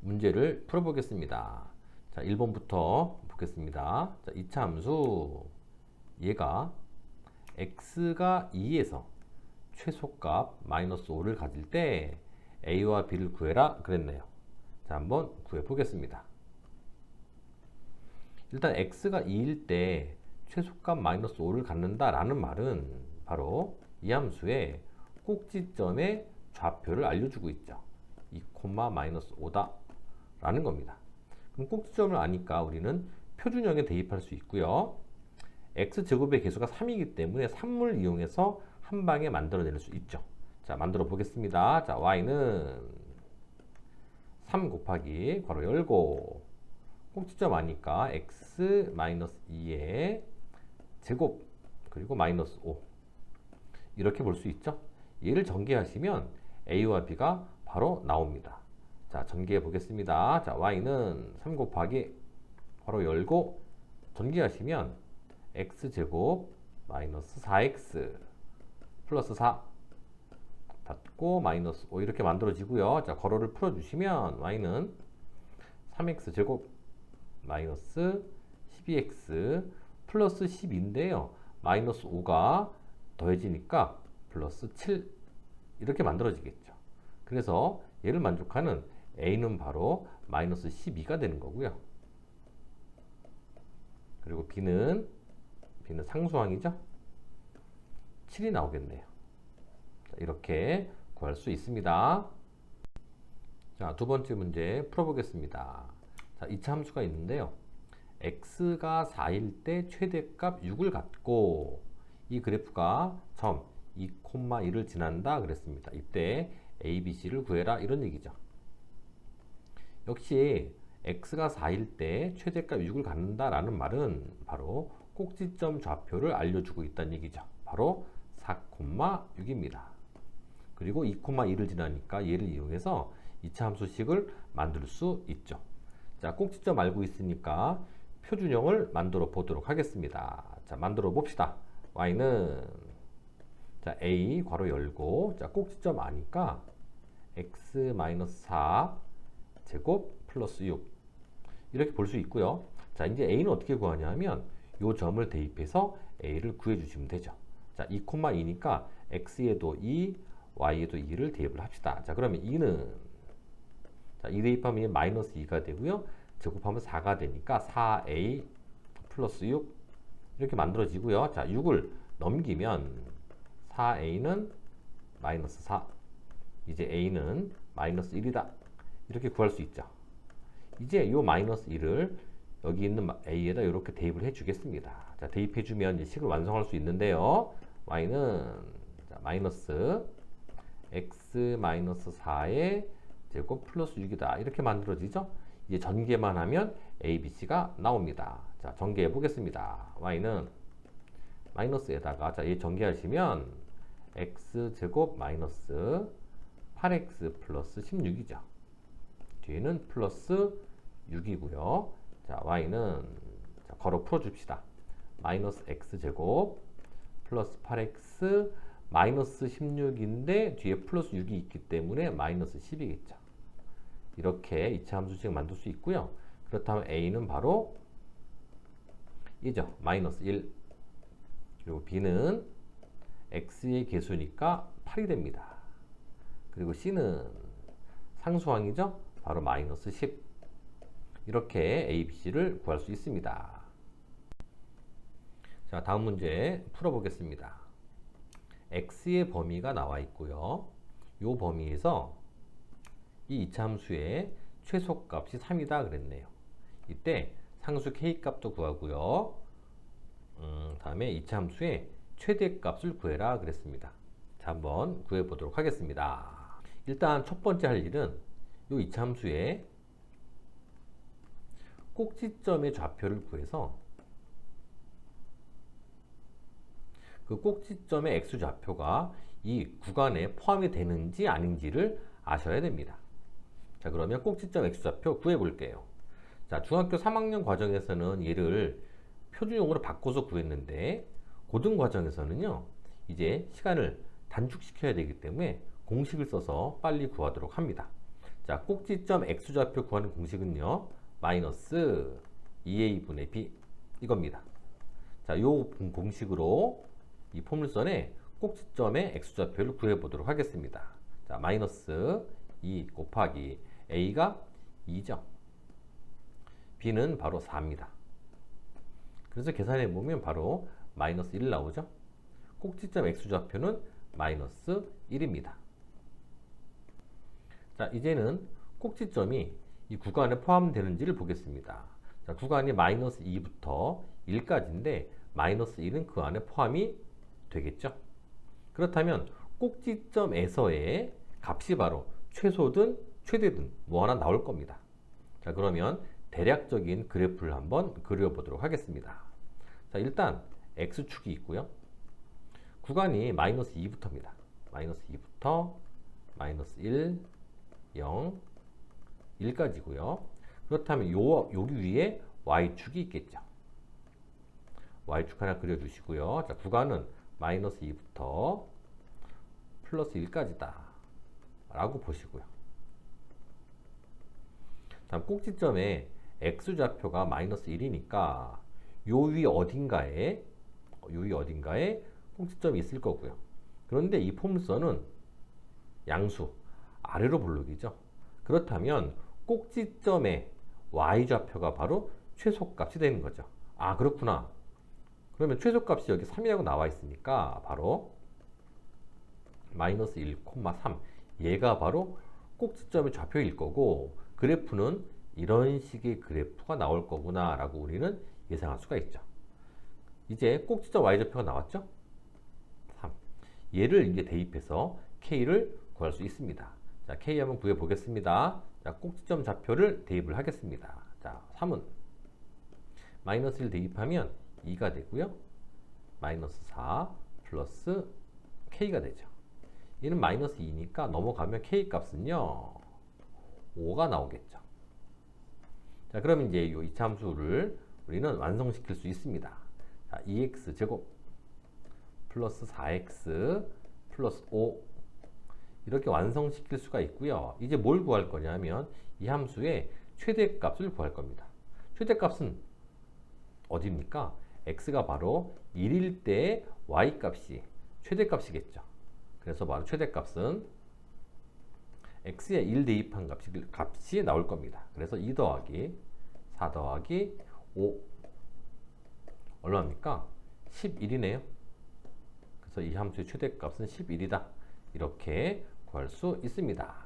문제를 풀어보겠습니다. 자, 1번부터 보겠습니다. 자, 2차 함수 얘가 x가 2에서 최소값 마이너스 5를 가질 때 a와 b를 구해라 그랬네요. 자, 한번 구해 보겠습니다. 일단 x가 2일 때 최소값 마이너스 5를 갖는다라는 말은 바로 이 함수의 꼭지점의 좌표를 알려주고 있죠. 2, 마이너스 5다 라는 겁니다. 그럼 꼭지점을 아니까 우리는 표준형에 대입할 수 있고요. x제곱의 개수가 3이기 때문에 3을 이용해서 한 방에 만들어낼 수 있죠. 자, 만들어 보겠습니다. 자, y는 3 곱하기 괄호 열고 꼭지점 아니까 x 마이너스 2의 제곱 그리고 마이너스 5 이렇게 볼 수 있죠. 얘를 전개하시면 a와 b가 바로 나옵니다. 자, 전개해 보겠습니다. 자, y는 3 곱하기 바로 열고 전개하시면 x제곱 마이너스 4x 플러스 4 닫고 마이너스 5 이렇게 만들어지고요. 자, 괄호를 풀어주시면 y는 3x 제곱 마이너스 12x 플러스 10인데요. 마이너스 5가 더해지니까 플러스 7 이렇게 만들어지겠죠. 그래서 얘를 만족하는 a는 바로 마이너스 12가 되는 거고요. 그리고 b는 b는 상수항이죠. 7이 나오겠네요. 자, 이렇게 구할 수 있습니다. 자, 두 번째 문제 풀어보겠습니다. 자, 2차 함수가 있는데요. x가 4일 때 최대값 6을 갖고 이 그래프가 점 2,1을 지난다 그랬습니다. 이때 a, b, c를 구해라 이런 얘기죠. 역시 x가 4일 때 최대값 6을 갖는다라는 말은 바로 꼭지점 좌표를 알려주고 있다는 얘기죠. 바로 4,6입니다. 그리고 2,2를 지나니까 얘를 이용해서 2차 함수식을 만들 수 있죠. 자, 꼭지점 알고 있으니까 표준형을 만들어 보도록 하겠습니다. 자, 만들어 봅시다. Y는 자, a 괄호 열고 자, 꼭지점 아니까 x-4 제곱 플러스 6 이렇게 볼 수 있고요. 자, 이제 a는 어떻게 구하냐면 요 점을 대입해서 a를 구해 주시면 되죠. 자, 2,2니까 x에도 2, y에도 2를 대입을 합시다. 자, 그러면 2는 자, 2 대입하면 마이너스 2가 되고요. 제곱하면 4가 되니까 4a 플러스 6 이렇게 만들어지고요. 자, 6을 넘기면 4a는 마이너스 4 이제 a는 마이너스 1이다. 이렇게 구할 수 있죠. 이제 이 마이너스 1을 여기 있는 a에다 이렇게 대입을 해주겠습니다. 자, 대입해주면 이제 식을 완성할 수 있는데요. y는 자, 마이너스 x 마이너스 4의 제곱 플러스 6이다. 이렇게 만들어지죠. 이제 전개만 하면 a, b, c가 나옵니다. 자, 전개해 보겠습니다. y는 마이너스에다가 자, 얘 전개하시면 x 제곱 마이너스 8x 플러스 16이죠. 뒤에는 플러스 6이고요. 자, y는 자, 걸어 풀어 줍시다. 마이너스 x 제곱 플러스 8x 마이너스 16인데 뒤에 플러스 6이 있기 때문에 마이너스 10이겠죠. 이렇게 2차 함수식 만들 수 있고요. 그렇다면 a는 바로 이죠. 마이너스 1 그리고 b는 x의 개수니까 8이 됩니다. 그리고 c는 상수항이죠. 바로 마이너스 10 이렇게 a, b, c를 구할 수 있습니다. 자 다음 문제 풀어보겠습니다. x의 범위가 나와 있고요. 이 범위에서 이 이차함수의 최소값이 3이다 그랬네요. 이때 상수 k 값도 구하고요. 음, 다음에 이차함수의 최대값을 구해라 그랬습니다. 자, 한번 구해 보도록 하겠습니다. 일단 첫 번째 할 일은 이 이차함수의 꼭지점의 좌표를 구해서 그 꼭지점의 x 좌표가 이 구간에 포함이 되는지 아닌지를 아셔야 됩니다. 자, 그러면 꼭지점 x 좌표 구해 볼게요. 자, 중학교 3학년 과정에서는 얘를 표준용으로 바꿔서 구했는데 고등 과정에서는요. 이제 시간을 단축시켜야 되기 때문에 공식을 써서 빨리 구하도록 합니다. 자, 꼭지점 x좌표 구하는 공식은요. 마이너스 2a분의 b 이겁니다. 자, 요 공식으로 이 포물선의 꼭지점의 x좌표를 구해 보도록 하겠습니다. 자, 마이너스 2 곱하기 a가 2죠. b는 바로 4입니다. 그래서 계산해 보면 바로 마이너스 1 나오죠. 꼭지점 x좌표는 마이너스 1입니다. 자, 이제는 꼭지점이 이 구간에 포함되는지를 보겠습니다. 자, 구간이 마이너스 2부터 1까지인데 마이너스 1은 그 안에 포함이 되겠죠. 그렇다면 꼭지점에서의 값이 바로 최소든 최대든 뭐 하나 나올 겁니다. 자, 그러면 대략적인 그래프를 한번 그려보도록 하겠습니다. 자, 일단 x축이 있고요. 구간이 마이너스 2부터입니다. 마이너스 2부터 마이너스 1, 0, 1까지고요. 그렇다면 요, 여기 위에 y축이 있겠죠. y축 하나 그려주시고요. 자, 구간은 마이너스 2부터 플러스 1까지다. 라고 보시고요. 다음 꼭지점에 x좌표가 마이너스 1이니까 요 위 어딘가에 요 위 어딘가에 꼭지점이 있을 거고요. 그런데 이 포물선은 양수 아래로 볼록이죠. 그렇다면 꼭지점의 y좌표가 바로 최소값이 되는 거죠. 아 그렇구나. 그러면 최소값이 여기 3이라고 나와 있으니까 바로 마이너스 1,3 얘가 바로 꼭지점의 좌표일 거고 그래프는 이런 식의 그래프가 나올 거구나 라고 우리는 예상할 수가 있죠. 이제 꼭지점 y좌표가 나왔죠? 3. 얘를 이제 대입해서 k를 구할 수 있습니다. 자, k 한번 구해 보겠습니다. 자, 꼭지점 좌표를 대입을 하겠습니다. 자, 3은 마이너스 1 대입하면 2가 되고요. 마이너스 4 플러스 k가 되죠. 얘는 마이너스 2니까 넘어가면 k 값은요. 5가 나오겠죠. 자, 그럼 이제 이 이참수를 우리는 완성시킬 수 있습니다. 자, 2x 제곱 플러스 4x 플러스 5 이렇게 완성시킬 수가 있고요. 이제 뭘 구할 거냐면 이 함수의 최대값을 구할 겁니다. 최대값은 어디입니까? x가 바로 1일 때 y값이 최대값이겠죠. 그래서 바로 최대값은 x에 1 대입한 값이, 값이 나올 겁니다. 그래서 2 더하기 4 더하기 5 얼마입니까? 11이네요. 그래서 이 함수의 최대값은 11이다. 이렇게 구할 수 있습니다.